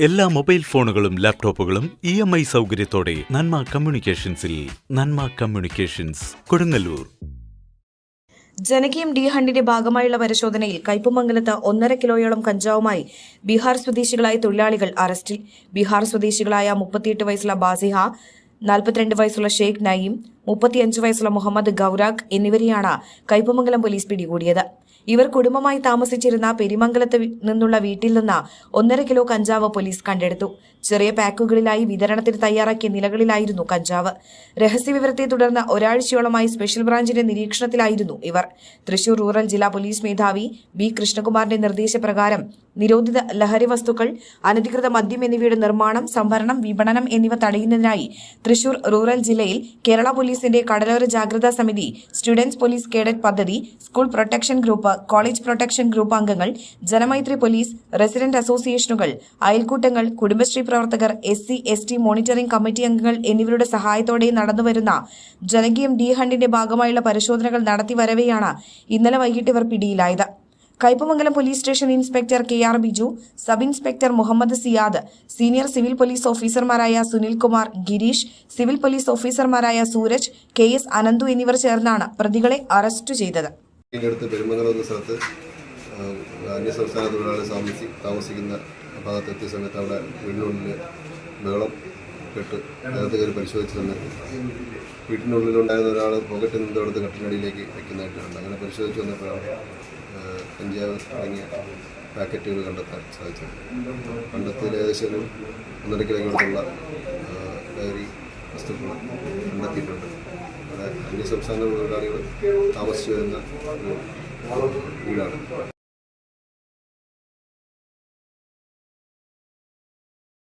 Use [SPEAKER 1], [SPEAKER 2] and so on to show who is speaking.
[SPEAKER 1] എല്ലാ മൊബൈൽ ഫോണുകളും ലാപ്ടോപ്പുകളും ഇ എം ഐ സൗകര്യത്തോടെ നന്മ കമ്മ്യൂണിക്കേഷൻസിൽ നന്മ കമ്മ്യൂണിക്കേഷൻസ് കൊടുങ്ങല്ലൂർ.
[SPEAKER 2] ജനകീയം ഡി ഹണ്ടിന്റെ ഭാഗമായുള്ള പരിശോധനയിൽ കയ്പമംഗലത്ത് ഒന്നര കിലോയോളം കഞ്ചാവുമായി ബീഹാർ സ്വദേശികളായ തൊഴിലാളികൾ അറസ്റ്റിൽ. ബീഹാർ സ്വദേശികളായ മുപ്പത്തിയെട്ട് വയസ്സുള്ള ബാസിഹ നാൽപ്പത്തിരണ്ട് വയസ്സുള്ള ഷെയ്ഖ് നയീം മുപ്പത്തിയഞ്ച് വയസ്സുള്ള മുഹമ്മദ് ഗൌരാഖ് എന്നിവരെയാണ് കയ്പമംഗലം പോലീസ് പിടികൂടിയത്. ഇവർ കുടുംബമായി താമസിച്ചിരുന്ന പെരിമംഗലത്ത് നിന്നുള്ള വീട്ടിൽ നിന്ന് ഒന്നര കിലോ കഞ്ചാവ് പോലീസ് കണ്ടെടുത്തു. ചെറിയ പാക്കുകളിലായി വിതരണത്തിന് തയ്യാറാക്കിയ നിലകളിലായിരുന്നു കഞ്ചാവ്. രഹസ്യവിവരത്തെ തുടർന്ന് ഒരാഴ്ചയോളമായി സ്പെഷ്യൽ ബ്രാഞ്ചിന്റെ നിരീക്ഷണത്തിലായിരുന്നു ഇവർ. തൃശൂർ റൂറൽ ജില്ലാ പോലീസ് മേധാവി ബി. കൃഷ്ണകുമാറിന്റെ നിർദ്ദേശപ്രകാരം നിരോധിത ലഹരി വസ്തുക്കൾ അനധികൃത മദ്യം എന്നിവയുടെ നിർമ്മാണം സംഭരണം വിപണനം എന്നിവ തടയുന്നതിനായി തൃശൂർ റൂറൽ ജില്ലയിൽ കേരള പോലീസിന്റെ കടലോര ജാഗ്രതാ സമിതി സ്റ്റുഡൻസ് പോലീസ് കേഡറ്റ് പദ്ധതി school protection group college protection group അംഗങ്ങൾ ജനമൈത്രി പോലീസ് റെസിഡന്റ് അസോസിയേഷനുകൾ അയൽക്കൂട്ടങ്ങൾ കുടുംബശ്രീ പ്രവർത്തകർ S C S T monitoring committee അംഗങ്ങൾ എന്നിവരുടെ സഹായത്തോടെ നടന്നുവരുന്ന ജനകീയം ഡി ഹണ്ടിന്റെ ഭാഗമായുള്ള പരിശോധനകൾ നടത്തി വരവെയാണ് ഇന്നലെ വൈകിട്ട് ഇവർ പിടിയിലായത്. Kaipamangalam police station inspector K R Biju sub inspector Muhammad Siyad senior civil police ഓഫീസർമാരായ സുനിൽകുമാർ ഗിരീഷ് സിവിൽ പോലീസ് ഓഫീസർമാരായ സൂരജ് കെ എസ് അനന്തു എന്നിവർ ചേർന്നാണ് പ്രതികളെ അറസ്റ്റ് ചെയ്തത്.
[SPEAKER 3] അന്യസംസ്ഥാന തൊഴിലാളി താമസിക്കുന്ന സമയത്ത് അവിടെ വീടിനുള്ളിൽ ബഹളം കെട്ട് അതിനകത്ത് കയറി പരിശോധിച്ച തന്നെ വീട്ടിനുള്ളിലുണ്ടായിരുന്ന ഒരാൾ പോക്കറ്റിൽ നിന്ന് എടുത്ത് കട്ടിനടിയിലേക്ക് വെക്കുന്നതായിട്ട് കണ്ടു അങ്ങനെ പരിശോധിച്ച് വന്നപ്പോഴാണ് പഞ്ചാബ് അടങ്ങിയ പാക്കറ്റുകൾ കണ്ടെത്താൻ സാധിച്ചത്. കണ്ടെത്തിയതിൽ ഏകദേശം ഒന്നര കിലോമീറ്ററുള്ള ഡയറി വസ്തുക്കൾ കണ്ടെത്തിയിട്ടുണ്ട്. അവിടെ അന്യസംസ്ഥാന തൊഴിലാളികൾ താമസിച്ചു വരുന്ന ഒരു വീടാണ്.